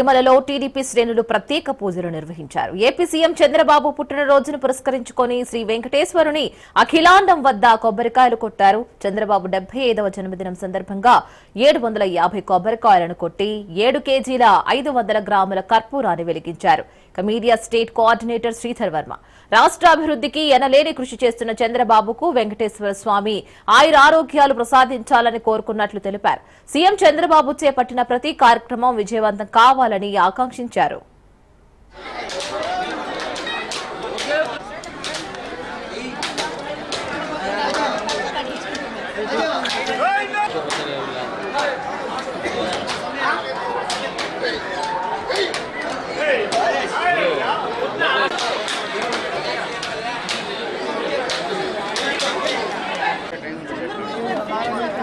తిరుమలలో టీడీపీ శ్రేణులు ప్రత్యేక పూజలు నిర్వహించారు. ఏపీ సీఎం చంద్రబాబు పుట్టినరోజును పురస్కరించుకొని శ్రీ వెంకటేశ్వరుని అఖిలాండం వద్ద కొబ్బరికాయలు కొట్టారు. చంద్రబాబు డెబ్బై ఐదవ జన్మదినం సందర్భంగా ఏడు వందల యాభై కొబ్బరికాయలను కొట్టి ఏడు కేజీల ఐదు వందల గ్రాముల కర్పూరాన్ని వెలిగించారు. Media state coordinator Sridhar Varma. రాష్ట్ర అభివృద్ధికి ఎనలేని కృషి చేస్తున్న చంద్రబాబుకు వెంకటేశ్వర స్వామి ఆయుర ఆరోగ్యాలు ప్రసాదించాలని కోరుకున్నట్లు తెలిపారు. సీఎం చంద్రబాబు చేపట్టిన ప్రతి కార్యక్రమం విజయవంతం కావాలని ఆకాంక్షించారు. ఈరోజు Thank you.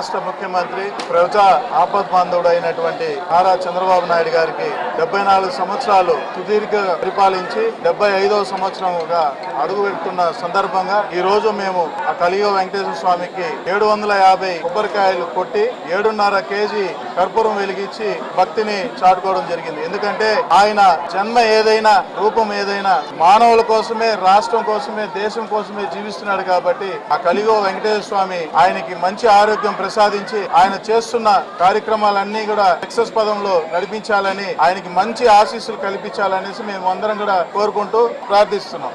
రాష్ట్ర ముఖ్యమంత్రి ప్రజా ఆపద్ బాంధవుడు అయినటువంటి నారా చంద్రబాబు నాయుడు గారికి డెబ్బై నాలుగు సంవత్సరాలు సుదీర్ఘ పరిపాలించి డెబ్బై ఐదవ సంవత్సరంగా అడుగు పెడుతున్న సందర్భంగా ఈ రోజు మేము ఆ కలియుగ వెంకటేశ్వర స్వామికి ఏడు వందల యాభై కొబ్బరికాయలు కొట్టి ఏడున్నర కేజీ కర్పూరం వెలిగించి భక్తిని చాటుకోవడం జరిగింది. ఎందుకంటే ఆయన జన్మ ఏదైనా రూపం ఏదైనా మానవుల కోసమే రాష్ట్రం కోసమే దేశం కోసమే జీవిస్తున్నాడు కాబట్టి ఆ కలిగో వెంకటేశ్వర స్వామి ఆయనకి మంచి ఆరోగ్యం ప్రసాదించి ఆయన చేస్తున్న కార్యక్రమాలన్నీ కూడా సక్సెస్ పదంలో నడిపించాలని ఆయనకి మంచి ఆశీస్సులు కల్పించాలనేసి మేము అందరం కూడా కోరుకుంటూ ప్రార్థిస్తున్నాం.